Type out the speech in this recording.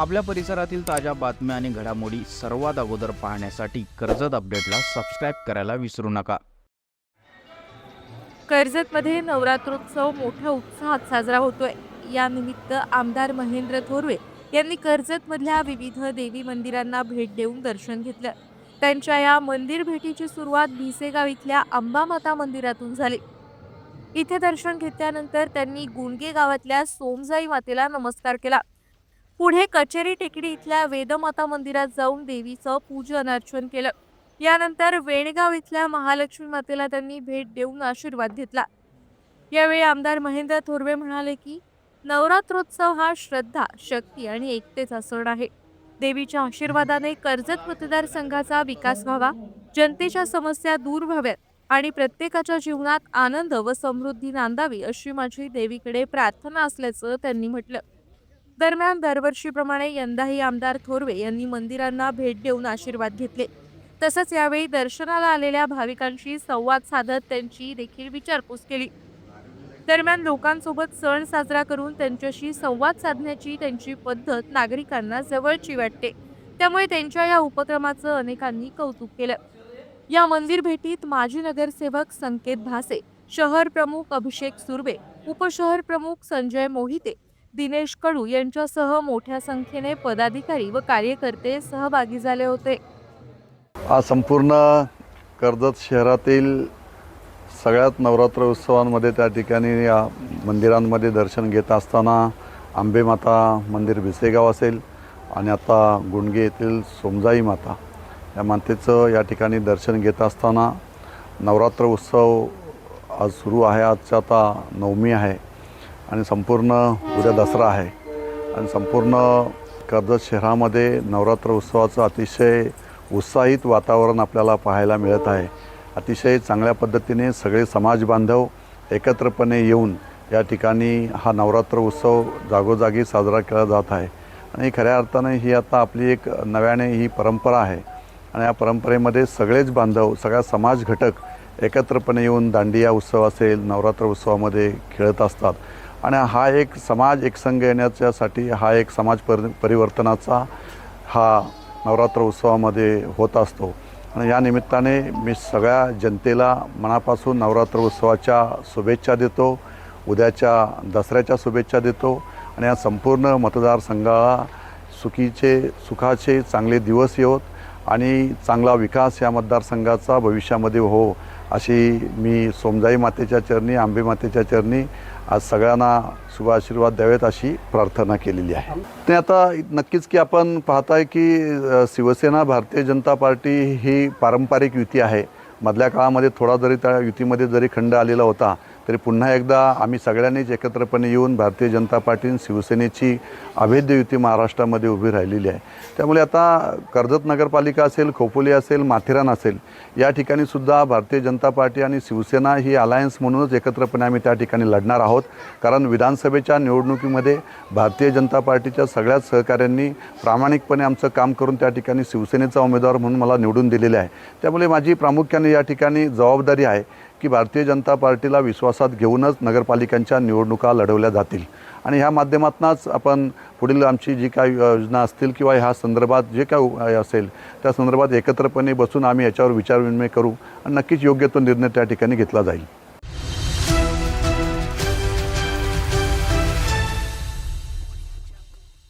आपल्या परिसरातील ताज्या बातम्या आणि घडामोडी सर्वात अगोदर पाहण्यासाठी कर्जत अपडेटला सबस्क्राईब करायला विसरू नका. कर्जतमध्ये नवरात्रोत्सव मोठ्या उत्साहात साजरा होतोय. यानिमित्त आमदार महेंद्र थोरवे यांनी कर्जतमधल्या विविध देवी मंदिरांना भेट देऊन दर्शन घेतलं. त्यांच्या या मंदिर भेटीची सुरुवात भिसेगाव इथल्या अंबामाता मंदिरातून झाली. इथे दर्शन घेतल्यानंतर त्यांनी गुणगे गावातल्या सोमजाई मातेला नमस्कार केला. पुढे कचेरी टेकडी इथल्या वेदमाता मंदिरात जाऊन देवीचं पूजन अर्चन केलं. यानंतर वेणगाव इथल्या महालक्ष्मी मातेला त्यांनी भेट देऊन आशीर्वाद घेतला. यावेळी आमदार महेंद्र थोरवे म्हणाले की नवरात्रोत्सव हा श्रद्धा शक्ती आणि एकतेचा सण आहे. देवीच्या आशीर्वादाने कर्जत मतदारसंघाचा विकास व्हावा जनतेच्या समस्या दूर व्हाव्यात आणि प्रत्येकाच्या जीवनात आनंद व समृद्धी नांदावी अशी माझी देवीकडे प्रार्थना असल्याचं त्यांनी म्हटलं. दरम्यान दरवर्षीप्रमाणे यंदाही आमदार थोरवे यांनी मंदिरांना भेट देऊन आशीर्वाद घेतले. तसंच यावेळी दर्शनाला आलेल्या भाविकांशी संवाद साधत त्यांची देखील विचारपूस केली. दरम्यान लोकांसोबत सण साजरा करून त्यांच्याशी संवाद साधण्याची त्यांची पद्धत नागरिकांना जवळची वाटते. त्यामुळे त्यांच्या या उपक्रमाचं अनेकांनी कौतुक केलं. या मंदिर भेटीत माजी नगरसेवक संकेत भासे शहर प्रमुख अभिषेक सुर्वे उपशहर प्रमुख संजय मोहिते दिनेश कडू यांच्यासह मोठ्या संख्येने पदाधिकारी व कार्यकर्ते सहभागी झाले होते. आज संपूर्ण कर्जत शहरातील सगळ्यात नवरात्र उत्सवांमध्ये त्या ठिकाणी या मंदिरांमध्ये दर्शन घेत असताना आंबेमाता मंदिर भिसेगाव असेल आणि आता गुंडगे येथील सोमजाई माता या मातेचं या ठिकाणी दर्शन घेत असताना नवरात्र उत्सव आज सुरू आहे. आजचा आता नवमी आहे. आणि संपूर्ण उद्या दसरा आहे. आणि संपूर्ण कर्जत शहरामध्ये नवरात्र उत्सवाचं अतिशय उत्साहित वातावरण आपल्याला पाहायला मिळत आहे. अतिशय चांगल्या पद्धतीने सगळे समाज बांधव एकत्रपणे येऊन या ठिकाणी हा नवरात्र उत्सव जागोजागी साजरा केला जात आहे. आणि खऱ्या अर्थाने ही आता आपली एक नव्याने ही परंपरा आहे. आणि या परंपरेमध्ये सगळेच बांधव सगळा समाज घटक एकत्रपणे येऊन दांडिया उत्सव असेल नवरात्र उत्सवामध्ये खेळत असतात. आणि हा एक समाज एकसंघ येण्याच्यासाठी हा एक समाज पर परिवर्तनाचा हा नवरात्र उत्सवामध्ये होत असतो. आणि या निमित्ताने मी सगळ्या जनतेला मनापासून नवरात्र उत्सवाच्या शुभेच्छा देतो उद्याच्या दसऱ्याच्या शुभेच्छा देतो आणि या संपूर्ण मतदारसंघाला सुखीचे सुखाचे चांगले दिवस येवोत आणि चांगला विकास या मतदारसंघाचा भविष्यामध्ये हो अशी मी सोमजाई मातेच्या चरणी आंबे मातेच्या चरणी आज सगळ्यांना शुभ आशीर्वाद द्यावेत अशी प्रार्थना केलेली आहे. ते आता नक्कीच की आपण पाहताय की शिवसेना भारतीय जनता पार्टी ही पारंपरिक युती आहे. मधल्या काळामध्ये थोडा जरी त्या युतीमध्ये जरी खंड आलेला होता तरी पुन्हा एकदा आम्ही सगळ्यांनीच एकत्रपणे येऊन भारतीय जनता पार्टी शिवसेनेची अभेद्य युती महाराष्ट्रामध्ये उभी राहिलेली आहे. त्यामुळे आता कर्जत नगरपालिका असेल खोपोली असेल माथेरान असेल या ठिकाणी सुद्धा भारतीय जनता पार्टी आणि शिवसेना ही अलायन्स म्हणूनच एकत्रपणे आम्ही त्या ठिकाणी लढणार आहोत. कारण विधानसभेच्या निवडणुकीमध्ये भारतीय जनता पार्टीच्या सगळ्याच सहकाऱ्यांनी प्रामाणिकपणे आमचं काम करून त्या ठिकाणी शिवसेनेचा उमेदवार म्हणून मला निवडून दिलेले आहे. त्यामुळे माझी प्रामुख्याने या ठिकाणी जबाबदारी आहे. की भारतीय जनता पार्टीला विश्वासात घेऊनच नगरपालिकांच्या निवडणुका लढवल्या जातील. आणि ह्या माध्यमातूनच आपण पुढील आमची जी काही योजना असतील किंवा ह्या संदर्भात जे काय असेल त्या संदर्भात एकत्रपणे बसून आम्ही याच्यावर विचारविनिमय करू. आणि नक्कीच योग्य तो निर्णय त्या ठिकाणी घेतला जाईल.